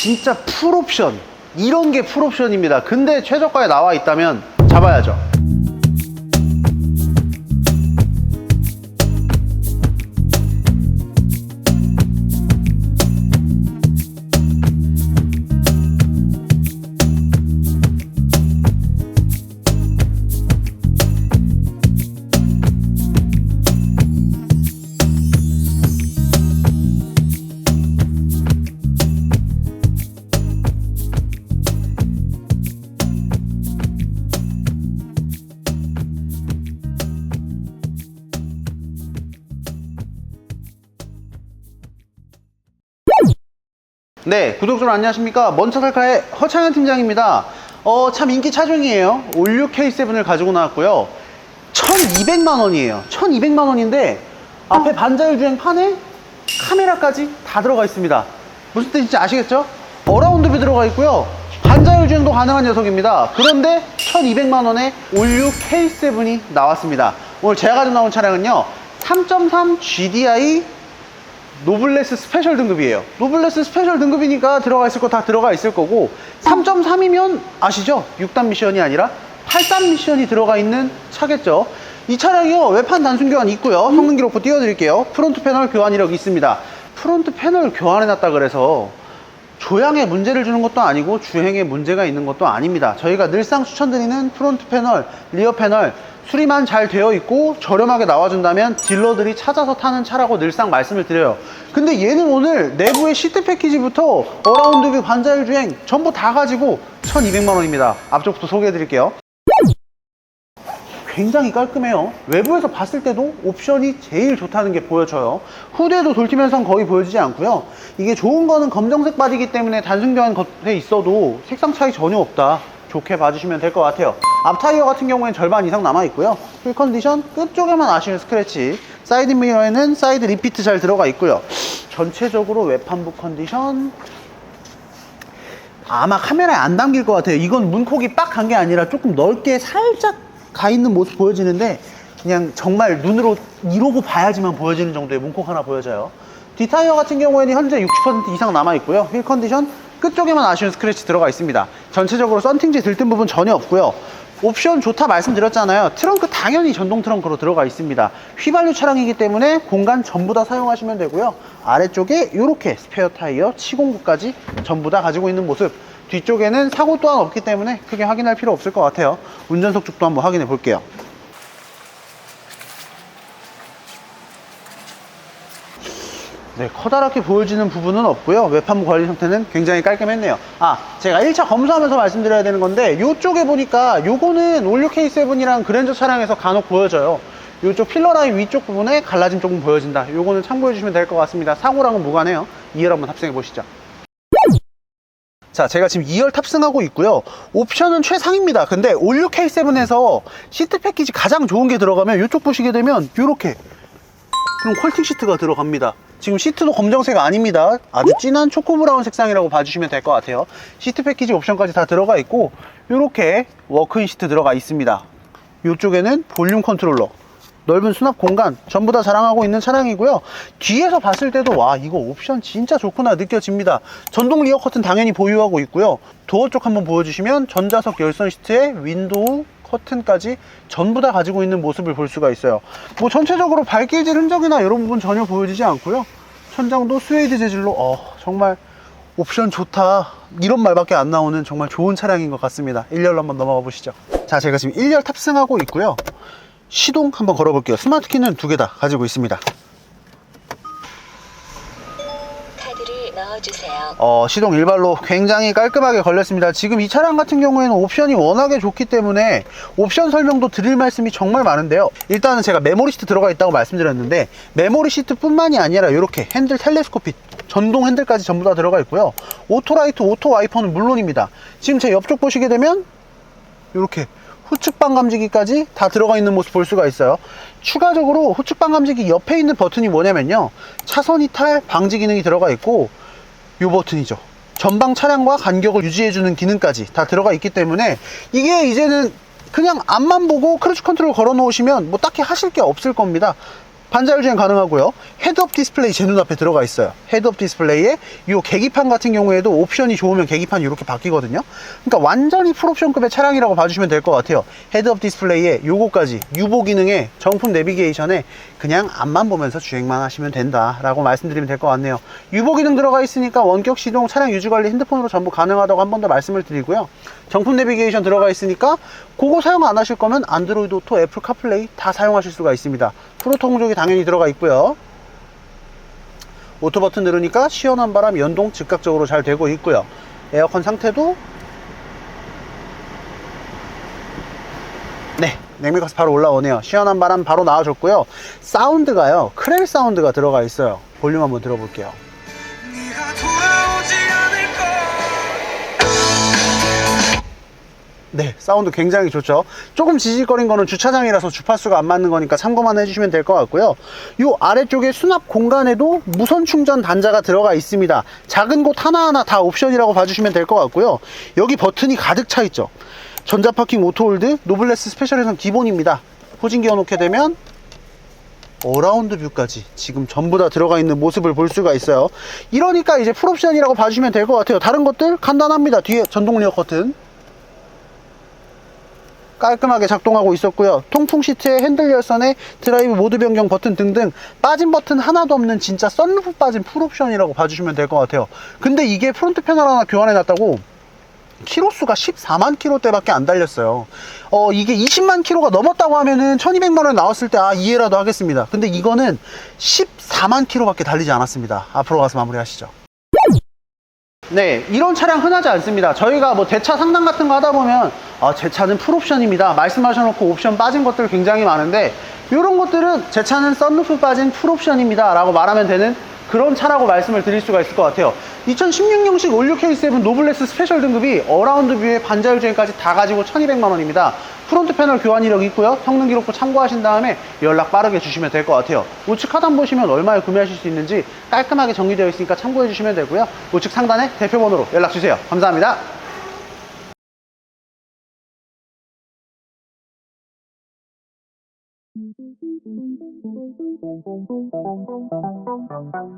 진짜 풀옵션. 이런 게 풀옵션입니다. 근데 최저가에 나와 있다면 잡아야죠 네, 구독자 여러분 안녕하십니까. 먼차살카의 허창현 팀장입니다. 어, 참 인기 차종이에요. 올류 K7을 가지고 나왔고요. 1200만 원이에요. 1200만 원인데 앞에 반자율 주행 판에 카메라까지 다 들어가 있습니다. 무슨 뜻인지 아시겠죠? 어라운드뷰 들어가 있고요. 반자율 주행도 가능한 녀석입니다. 그런데 1200만 원에 올류 K7이 나왔습니다. 오늘 제가 가지고 나온 차량은요. 3.3 GDI 노블레스 스페셜 등급이에요. 노블레스 스페셜 등급이니까 들어가 있을 거 다 들어가 있을 거고 3.3이면 아시죠? 6단 미션이 아니라 8단 미션이 들어가 있는 차겠죠. 이 차량이요. 외판 단순 교환 있고요. 성능 기록부 띄워드릴게요. 프론트 패널 교환 이력 있습니다. 프론트 패널 교환해놨다 그래서 조향에 문제를 주는 것도 아니고 주행에 문제가 있는 것도 아닙니다. 저희가 늘상 추천드리는 프론트 패널, 리어 패널 수리만 잘 되어 있고 저렴하게 나와준다면 딜러들이 찾아서 타는 차라고 늘상 말씀을 드려요. 근데 얘는 오늘 내부의 시트 패키지부터 어라운드뷰 반자율 주행 전부 다 가지고 1200만 원입니다. 앞쪽부터 소개해 드릴게요. 굉장히 깔끔해요. 외부에서 봤을 때도 옵션이 제일 좋다는 게 보여져요. 후대도 돌티면선 거의 보여지지 않고요. 이게 좋은 거는 검정색 바디기 때문에 단순 교환 겉에 있어도 색상 차이 전혀 없다. 좋게 봐주시면 될 것 같아요. 앞 타이어 같은 경우에는 절반 이상 남아 있고요. 휠 컨디션 끝쪽에만 아쉬운 스크래치. 사이드 미러에는 사이드 리피트 잘 들어가 있고요. 전체적으로 외판부 컨디션 아마 카메라에 안 담길 것 같아요. 이건 문콕이 빡 간 게 아니라 조금 넓게 살짝 가 있는 모습 보여지는데 그냥 정말 눈으로 이러고 봐야지만 보여지는 정도의 문콕 하나 보여져요. 뒷타이어 같은 경우에는 현재 60% 이상 남아 있고요. 휠 컨디션 끝쪽에만 아쉬운 스크래치 들어가 있습니다. 전체적으로 썬팅지 들뜬 부분 전혀 없고요. 옵션 좋다 말씀드렸잖아요. 트렁크 당연히 전동 트렁크로 들어가 있습니다. 휘발유 차량이기 때문에 공간 전부 다 사용하시면 되고요. 아래쪽에 이렇게 스페어 타이어, 치공구까지 전부 다 가지고 있는 모습. 뒤쪽에는 사고 또한 없기 때문에 크게 확인할 필요 없을 것 같아요. 운전석 쪽도 한번 확인해 볼게요. 네, 커다랗게 보여지는 부분은 없고요. 외판부 관리 상태는 굉장히 깔끔했네요. 아, 제가 1차 검수하면서 말씀드려야 되는 건데 이쪽에 보니까 요거는 올류 K7이랑 그랜저 차량에서 간혹 보여져요. 이쪽 필러 라인 위쪽 부분에 갈라진 쪽은 보여진다. 요거는 참고해 주시면 될 것 같습니다. 사고랑은 무관해요. 2열 한번 탑승해 보시죠. 자, 제가 지금 2열 탑승하고 있고요. 옵션은 최상입니다. 근데 올류 K7에서 시트 패키지 가장 좋은 게 들어가면 이쪽 보시게 되면 이렇게 그럼 퀄팅 시트가 들어갑니다. 지금 시트도 검정색 아닙니다. 아주 진한 초코 브라운 색상이라고 봐주시면 될 것 같아요. 시트 패키지 옵션까지 다 들어가 있고 이렇게 워크인 시트 들어가 있습니다. 이쪽에는 볼륨 컨트롤러, 넓은 수납 공간 전부 다 자랑하고 있는 차량이고요. 뒤에서 봤을 때도 와 이거 옵션 진짜 좋구나 느껴집니다. 전동 리어 커튼 당연히 보유하고 있고요. 도어 쪽 한번 보여주시면 전자석 열선 시트에 윈도우 커튼까지 전부 다 가지고 있는 모습을 볼 수가 있어요. 뭐 전체적으로 발길질 흔적이나 이런 부분 전혀 보여지지 않고요. 천장도 스웨이드 재질로 어, 정말 옵션 좋다. 이런 말밖에 안 나오는 정말 좋은 차량인 것 같습니다. 1열로 한번 넘어가 보시죠. 자 제가 지금 1열 탑승하고 있고요. 시동 한번 걸어 볼게요. 스마트 키는 두 개 다 가지고 있습니다 어, 시동 일발로 굉장히 깔끔하게 걸렸습니다. 지금 이 차량 같은 경우에는 옵션이 워낙에 좋기 때문에 옵션 설명도 드릴 말씀이 정말 많은데요. 일단은 제가 메모리 시트 들어가 있다고 말씀드렸는데 메모리 시트 뿐만이 아니라 이렇게 핸들 텔레스코피 전동 핸들까지 전부 다 들어가 있고요. 오토라이트, 오토 와이퍼는 물론입니다. 지금 제 옆쪽 보시게 되면 이렇게 후측방 감지기까지 다 들어가 있는 모습 볼 수가 있어요. 추가적으로 후측방 감지기 옆에 있는 버튼이 뭐냐면요. 차선 이탈 방지 기능이 들어가 있고 이 버튼이죠. 전방 차량과 간격을 유지해주는 기능까지 다 들어가 있기 때문에 이게 이제는 그냥 앞만 보고 크루즈 컨트롤 걸어 놓으시면 뭐 딱히 하실 게 없을 겁니다. 반자율 주행 가능하고요. 헤드업 디스플레이 제 눈앞에 들어가 있어요. 헤드업 디스플레이에 이 계기판 같은 경우에도 옵션이 좋으면 계기판이 이렇게 바뀌거든요. 그러니까 완전히 풀옵션급의 차량이라고 봐주시면 될 것 같아요. 헤드업 디스플레이에 요거까지 유보 기능에 정품 내비게이션에 그냥 앞만 보면서 주행만 하시면 된다라고 말씀드리면 될 것 같네요. 유보 기능 들어가 있으니까 원격 시동, 차량 유지 관리 핸드폰으로 전부 가능하다고 한 번 더 말씀을 드리고요. 정품 내비게이션 들어가 있으니까 그거 사용 안 하실 거면 안드로이드 오토, 애플 카플레이 다 사용하실 수가 있습니다. 프로 통족이 당연히 들어가 있고요. 오토 버튼 누르니까 시원한 바람 연동 즉각적으로 잘 되고 있고요. 에어컨 상태도 네, 냉매가스 바로 올라오네요. 시원한 바람 바로 나와줬고요. 사운드가요, 크렐 사운드가 들어가 있어요. 볼륨 한번 들어볼게요. 네, 사운드 굉장히 좋죠. 조금 지직거린 거는 주차장이라서 주파수가 안 맞는 거니까 참고만 해주시면 될 것 같고요. 요 아래쪽에 수납 공간에도 무선 충전 단자가 들어가 있습니다. 작은 곳 하나하나 다 옵션이라고 봐주시면 될 것 같고요. 여기 버튼이 가득 차 있죠. 전자파킹 오토홀드, 노블레스 스페셜에선 기본입니다. 후진기 어 놓게 되면 어라운드 뷰까지 지금 전부 다 들어가 있는 모습을 볼 수가 있어요. 이러니까 이제 풀옵션이라고 봐주시면 될 것 같아요. 다른 것들 간단합니다. 뒤에 전동 리어 커튼, 깔끔하게 작동하고 있었고요. 통풍 시트에 핸들 열선에 드라이브 모드 변경 버튼 등등 빠진 버튼 하나도 없는 진짜 썬루프 빠진 풀옵션이라고 봐주시면 될 것 같아요. 근데 이게 프론트 패널 하나 교환해 놨다고 키로수가 14만 킬로대밖에 안 달렸어요. 어, 이게 20만 킬로가 넘었다고 하면은 1200만 원 나왔을 때 아, 이해라도 하겠습니다. 근데 이거는 14만 킬로밖에 달리지 않았습니다. 앞으로 가서 마무리하시죠. 네, 이런 차량 흔하지 않습니다. 저희가 뭐 대차 상담 같은 거 하다 보면 아, 제 차는 풀옵션입니다. 말씀하셔놓고 옵션 빠진 것들 굉장히 많은데 이런 것들은 제 차는 썬루프 빠진 풀옵션입니다. 라고 말하면 되는 그런 차라고 말씀을 드릴 수가 있을 것 같아요. 2016년식 올류 K7 노블레스 스페셜 등급이 어라운드 뷰에 반자율 주행까지 다 가지고 1200만 원입니다. 프론트 패널 교환 이력 있고요. 성능 기록부 참고하신 다음에 연락 빠르게 주시면 될 것 같아요. 우측 하단 보시면 얼마에 구매하실 수 있는지 깔끔하게 정리되어 있으니까 참고해 주시면 되고요. 우측 상단에 대표 번호로 연락 주세요. 감사합니다. Thank you.